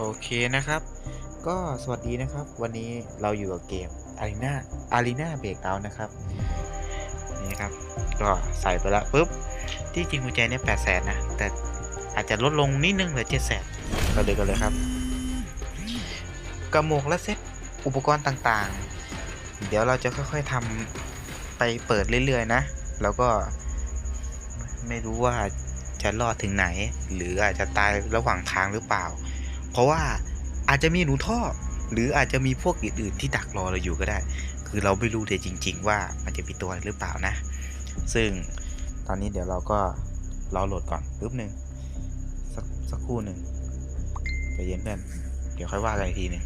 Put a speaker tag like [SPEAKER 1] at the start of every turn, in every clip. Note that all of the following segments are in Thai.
[SPEAKER 1] โอเคนะครับ ก็สวัสดีนะครับ วันนี้เราอยู่กับเกม Arena Arena Breakout นะครับ นี่ครับ ก็ใส่ไปแล้วปุ๊บ ที่จริงกุญแจเนี่ยแปดแสนนะ แต่อาจจะลดลงนิดนึงเหลือเจ็ดแสนก็เลยกันเลยครับ กระโหมกและเซ็ตอุปกรณ์ต่างๆ เดี๋ยวเราจะค่อยๆทำไปเปิดเรื่อยๆนะ แล้วก็ไม่รู้ว่าจะรอดถึงไหน หรืออาจจะตายระหว่างทางหรือเปล่า ราะว่าอาจจะมีหนูท่อ หรืออาจจะมีพวกอื่นๆที่ดักรอเราอยู่ก็ได้ คือเราไม่รู้เลยจริง ๆ ว่ามันจะมีตัวอะไรหรือเปล่านะ ซึ่งตอนนี้เดี๋ยวเราก็รอโหลดก่อนปึ๊บหนึ่งสักสักครู่หนึ่งใจเย็นเพื่อนเดี๋ยวค่อยว่ากันอีกทีหนึ่ง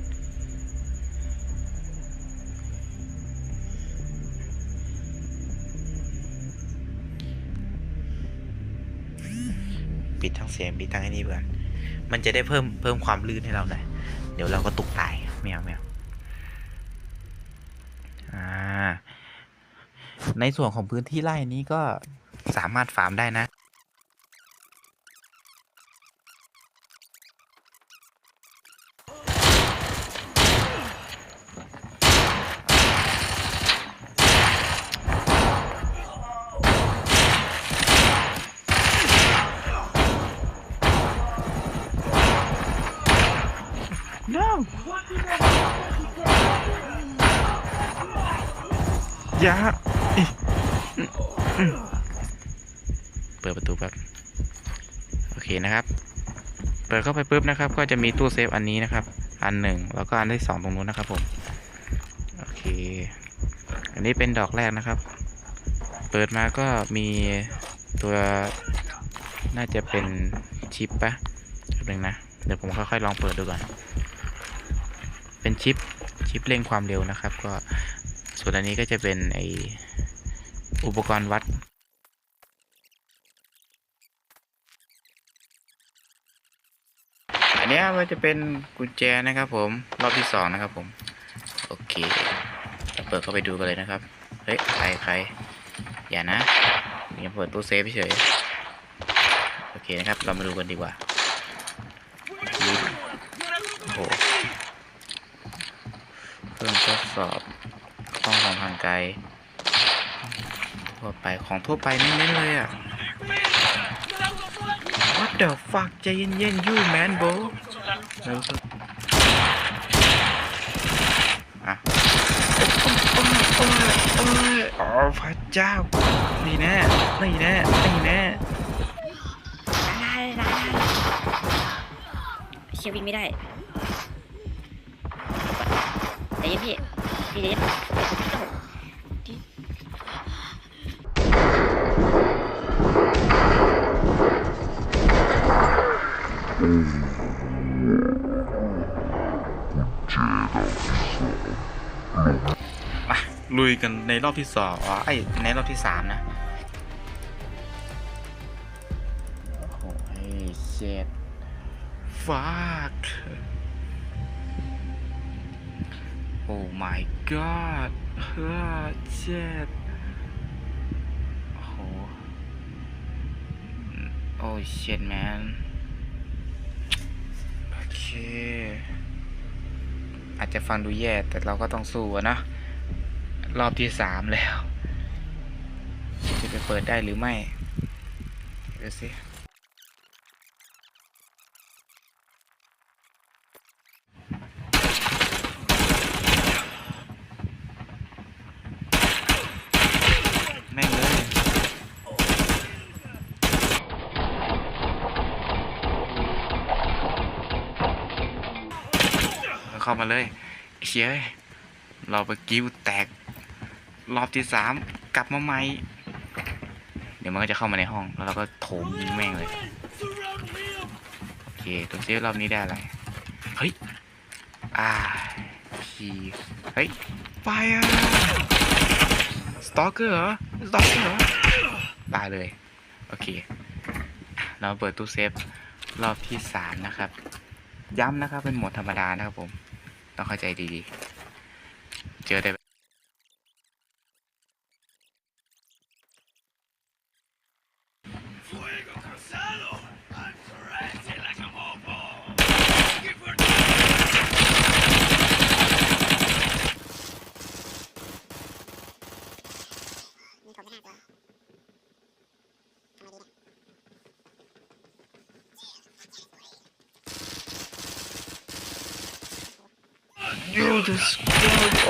[SPEAKER 1] ปิดทั้งเสียงปิดทั้งไอ้นี่เพื่อน มันจะได้เพิ่มเพิ่มความลื่นให้เราหน่อยเดี๋ยวเราก็ตุกตายแมวแมวอ่าในส่วนของพื้นที่ไร่นี้ก็สามารถฟาร์มได้นะ ยาเปิดประตูแป๊บโอเคนะครับ เปิดเข้าไปปุ๊บนะครับ ก็จะมีตู้เซฟอันนี้นะครับ อันหนึ่งแล้วก็อันที่สองตรงนู้นนะครับผมโอเค อันนี้เป็นดอกแรกนะครับ เปิดมาก็มีตัวน่าจะเป็นชิปปะแป๊บนึงนะเดี๋ยวผมค่อยๆลองเปิดดูก่อนเป็นชิปชิปเร่งความเร็วนะครับ ก็ ส่วนอันนี้ก็จะเป็นไออุปกรณ์วัดอันนี้มันจะเป็นกุญแจนะครับผมรอบที่สองนะครับผม โอเคเปิดเข้าไปดูกันเลยนะครับ เฮ้ยใครใครอย่านะอย่าเปิดตู้เซฟเฉยโอเคนะครับ เรามาดูกันดีกว่าโอ้โหเครื่องทดสอบ ไกลทั่วไปของทั่วไปเน้นเลยอะ What the fuck ใจเย็นๆ you man bro แล้วก็อะโอ้ยโอ้ยโอ้ยโอ้ยพระเจ้า นี่แน่ นี่แน่ นี่แน่
[SPEAKER 2] ได้ได้ได้เชียร์วิ่งไม่ได้ใจเย็นพี่พี่ใจเย็น
[SPEAKER 1] ลุยกันในรอบที่สองอ๋อไอในรอบที่สามนะโอ้ยเช็ดฟากโอ้ my god เฮ้อเช็ดโอ้โหโอ้เช็ดแมนโอเค อาจจะฟังดูแย่ แต่เราก็ต้องสู้นะ รอบที่สามแล้ว จะไปเปิดได้หรือไม่ดูสิแม่งเลยเข้ามาเลยเชียร์เราไปกิ้วแตก รอบที่สามกลับมาใหม่ เดี๋ยวมันก็จะเข้ามาในห้อง แล้วเราก็โถมยิงแม่งเลย โอเคตัวเซฟรอบนี้ได้อะไร เฮ้ย อ่าพีเฮ้ยไฟอะสตอกเกอร์เหรอ สตอกเกอร์เหรอ ตายเลย โอเค เราเปิดตู้เซฟรอบที่สามนะครับ ย้ำนะครับเป็นโหมดธรรมดานะครับผม ต้องเข้าใจดีๆ เจอได้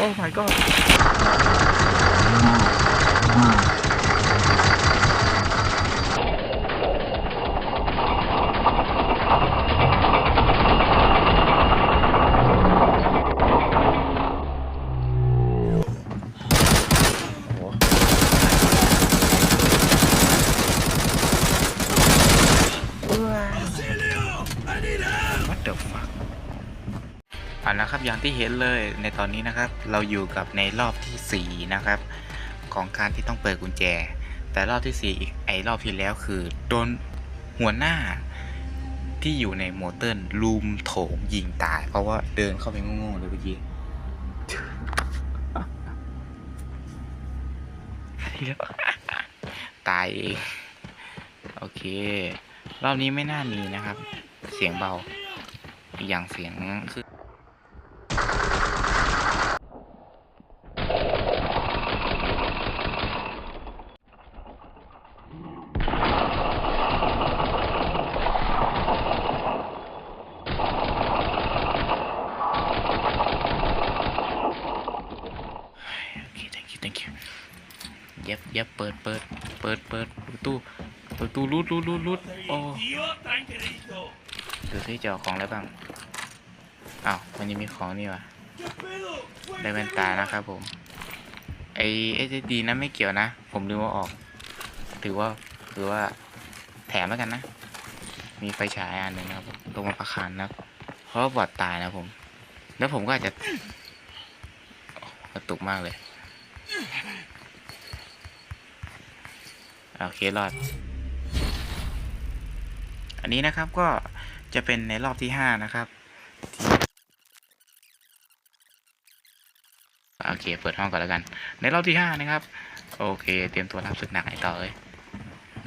[SPEAKER 1] Oh my god ที่เห็นเลยในตอนนี้นะครับ เราอยู่กับในรอบทีสี่ 4 นะครับ ของการที่ต้องเปิดกุญแจ แต่รอบที่ 4 อีกไอรอบที่แล้วคือโดนหัวหน้าที่อยู่ในโมเตอร์ลูมโถมยิงตาย เพราะว่าเดินเข้าไปโง่ๆเลยเมื่อกี้ตายเองโอเค รอบนี้ไม่น่ามีนะครับ เสียงเบาอีกอย่างเสียงคือเค thank you thank you เย็บเย็บเปิดเปิด เปิดเปิดประตูประตูรูดรูดรูดรูดโอ้ดูซิจะเอาของอะไรบ้างอ้าวมันยังมีของนี่วะได้แว่นตานะครับผมไอเอสดีนั้นไม่เกี่ยวนะ ผมลืมว่าออก ถือว่าถือว่าแถมแล้วกันนะ มีไฟฉายอันหนึ่งนะครับลงมาประคานนะเพราะว่าบอดตายนะผม แล้วผมก็อาจจะกระตุกมากเลย โอเครอด อันนี้นะครับก็จะเป็นในรอบที่ห้านะครับ โอเค เปิดห้องก่อนแล้วกัน ในรอบที่ห้านะครับ โอเค เตรียมตัวรับศึกหนักไงต่อเลย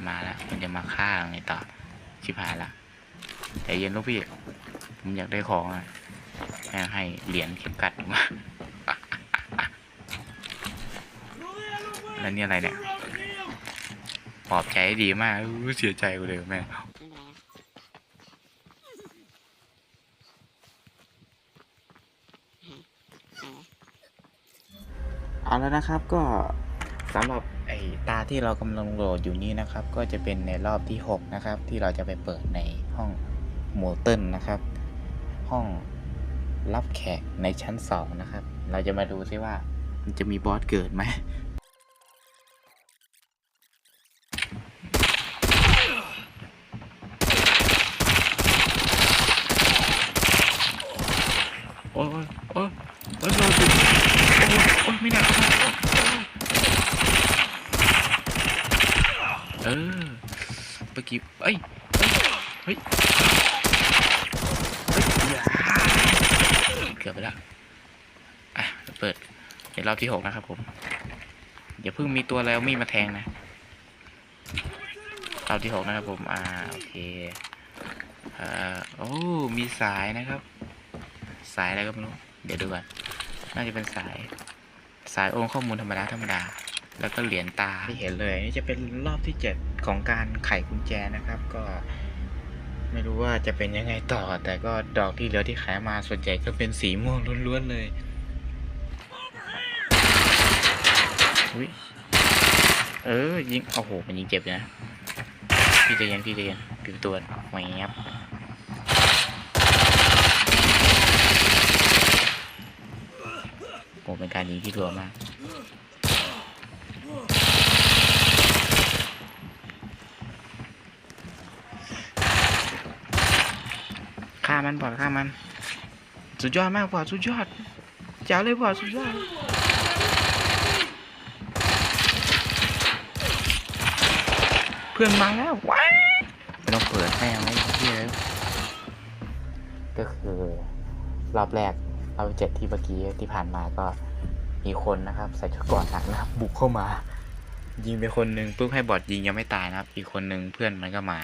[SPEAKER 1] มาแล้วมันจะมาฆ่าไงต่อ ชิบหายละใจเย็นลูกพี่ ผมอยากได้ของอะแม่ให้เหรียญเข็มกัดมา แล้วนี่อะไรเนี่ย ปลอบใจดีมากเสียใจกูเลยแม่เอาแล้วนะครับก็สำหรับไอตาที่เรากำลังโหลดอยู่นี้นะครับ ก็จะเป็นในรอบที่ 6 นะครับ ที่เราจะไปเปิดในห้องโมเติลนะครับ ห้องรับแขกในชั้น 2 นะครับ เราจะมาดูซิว่ามันจะมีบอสเกิดไหม โอ้ยโอ้ยโอ้ยโอ้ยโอ้ยไม่ได้เออเมื่อกี้เอ้ยเฮ้ยเฮ้ยเฮ้ยเกือบไปแล้วอะเปิดในรอบที่หกนะครับผมอย่าเพิ่งมีตัวแล้วมีมาแทงนะรอบที่หกนะครับผมอ่าโอเคอ่าโอ้มีสายนะครับ สายอะไรก็ไม่รู้ เดี๋ยวดูก่อนน่าจะเป็นสาย สายโอนข้อมูลธรรมดาธรรมดา แล้วก็เหรียญตาที่เห็นเลย นี่จะเป็นรอบที่เจ็ดของการไขกุญแจนะครับ ก็ ไม่รู้ว่าจะเป็นยังไงต่อ แต่ก็ดอกที่เหลือที่ขายมาส่วนใหญ่ก็เป็นสีม่วงล้วนๆเลยอุ้ยเออยิงโอ้โหมันยิงเจ็บนะ พี่ใจเย็นพี่ใจเย็นปิดประตัวแหวบ โอ้เป็นการยิงที่รัวมาก ฆ่ามันปอดฆ่ามัน สุดยอดมากปอดสุดยอดเจ๋วเลยปอดสุดยอดเพื่อนมาแล้วว้ายไม่ต้องเปิดแม่งไม่เยอะก็คือรอบแรก รอบเจ็ดที่เมื่อกี้ที่ผ่านมาก็มีคนนะครับ ใส่ชุดกราะหนักนะครับ บุกเข้ามา ยิงไปคนหนึ่งปุ๊บให้บอดยิงยังไม่ตายนะครับ อีกคนหนึ่งเพื่อนมันก็มา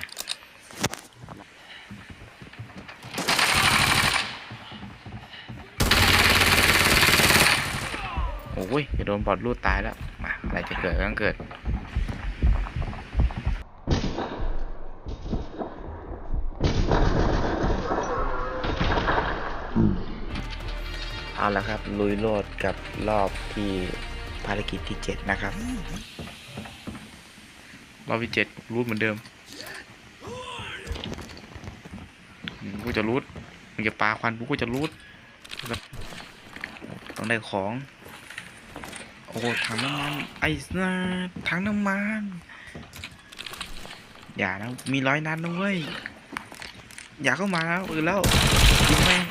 [SPEAKER 1] โอ้ยจะโดนบอดลูดตายแล้วมาอะไรจะเกิดก็ต้องเกิด เอาละครับ ลุยโลดกับรอบที่ภารกิจที่เจ็ดนะครับ รอบที่เจ็ดรูดเหมือนเดิมอืมกูจะรูดมึงจะปาควันกูก็จะรูดแล้วต้องได้ของ โอ้ถังน้ำมัน ไอ้นาถังน้ำมัน อย่านะ มีร้อยนัดนะเว้ย อย่าเข้ามาแล้วอื่นแล้วยิงแม่ง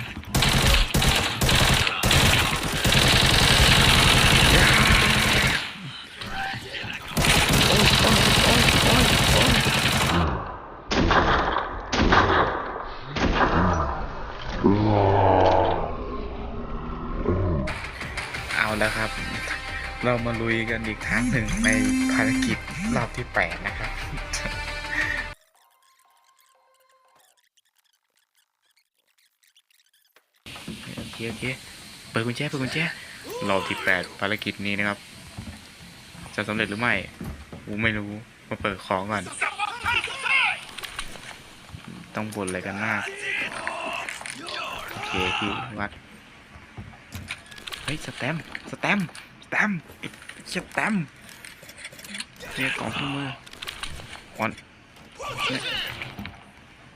[SPEAKER 1] อย่าโอ้ยโอ้ยโอ้ยโอ้ยโอ้ย แล้วครับ เรามาลุยกันอีกครั้งหนึ่งในภารกิจรอบที่แปดนะครับ โอเคโอเคเปิดกุญแจเปิดกุญแจรอบที่แปดภารกิจนี้นะครับ จะสำเร็จหรือไม่กูไม่รู้ มาเปิดของก่อน ต้องบ่นอะไรกันมากโอเคพี่วัด ฮ้ยสแตมสแตมสแตมป์ไอ้สแตมเนี่ยกล่องเครื่องมืออ่อนเนี่ย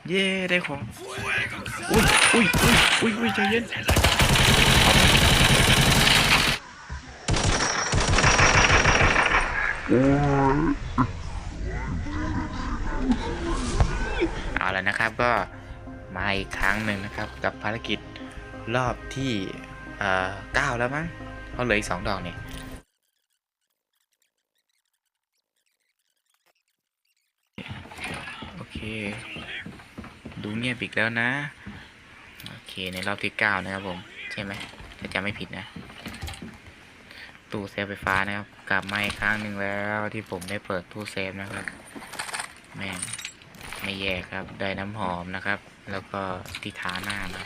[SPEAKER 1] เย้ได้ของอุ้ยอุ้ยอุ้ยอุ้ยอุ้ยใจเย็นเอาแล้วนะครับก็มาอีกครั้งหนึ่งนะครับกับภารกิจรอบที่ เอ่อเก้าแล้วมั้งเพราเหลืออีกสองดอกเนี่ยโอเค ดูเงียบอีกแล้วนะ โอเค ในรอบที่เก้านะครับผม ใช่ไหมถ้าจำไม่ผิดนะ ตู้เซฟไฟฟ้านะครับ กลับมาอีกครั้งหนึ่งแล้วที่ผมได้เปิดตู้เซฟนะครับ แม่งไม่แย่ครับ ได้น้ำหอมนะครับ แล้วก็ที่ทาหน้านะ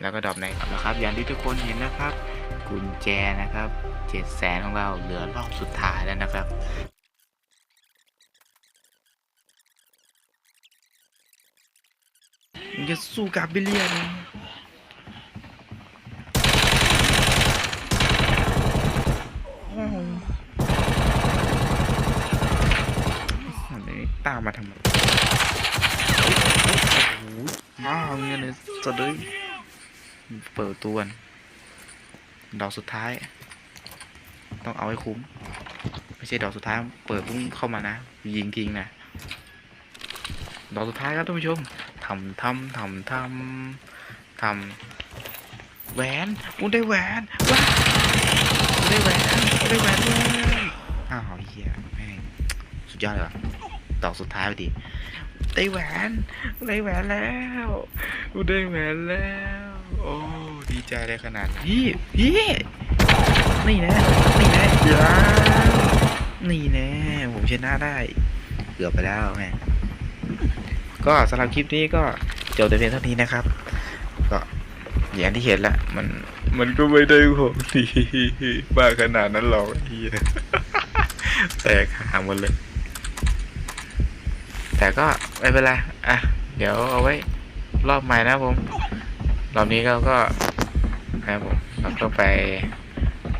[SPEAKER 1] แล้วก็ดรอปไหนนะครับ อย่างที่ทุกคนเห็นนะครับ กุญแจนะครับเจ็ดแสนของเราเหลือรอบสุดท้ายแล้วนะครับจะสู้กับบิลเลียนอ้ยอันนี้ตามมาทำไมโอ้โหมาเอาเงี้ยเลยสะดึง เปิดตัวก่อนดอกสุดท้าย ต้องเอาให้คุ้ม ไม่ใช่ดอกสุดท้าย เปิดปุ้งเข้ามานะ ยิงทิ้งนะ ดอกสุดท้ายครับท่านผู้ชมทำทำทำทำทำแหวนอุยได้แหวนว้าวได้แหวนได้แหวนเลยอ้าวเฮียแม่งสุดยอดเลยว่ะดอกสุดท้ายพอดีได้แหวนได้แหวนแล้วอุยได้แหวนแล้ว โอ้ดีใจเลยขนาดนั้นพี่พี่นี่นะนี่นะเดี๋ยวนี่แน่ผมชนะได้เกือบไปแล้วแม่ก็สำหรับคลิปนี้ก็จบแต่เพียงเท่านี้นะครับ ก็อย่างที่เห็นละมันมันก็ไม่ได้ผมดีบ้าขนาดนั้นหรอกเฮียแตกหางหมดเลย แต่ก็ไม่เป็นไรอะ เดี๋ยวเอาไว้รอบใหม่นะผม รอบนี้เราก็นะครับผมเราก็ไป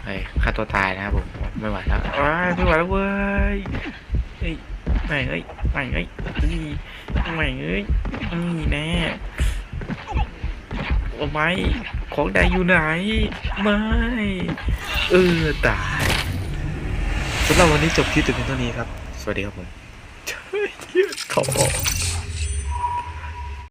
[SPEAKER 1] ไปฆ่าตัวตายนะครับผมไม่ไหวแล้วอ้าไม่ไหวแล้วเว้ยเฮ้ยไม่เอ้ยไม่เอ้ยนี่ไม่เอ้ยนี่แน่โอ้ไม่ของใดอยู่ไหน ไม่เออตายสำหรับวันนี้จบคลิปแต่เพียงเท่านี้ครับ สวัสดีครับผมเฮ้ยขอ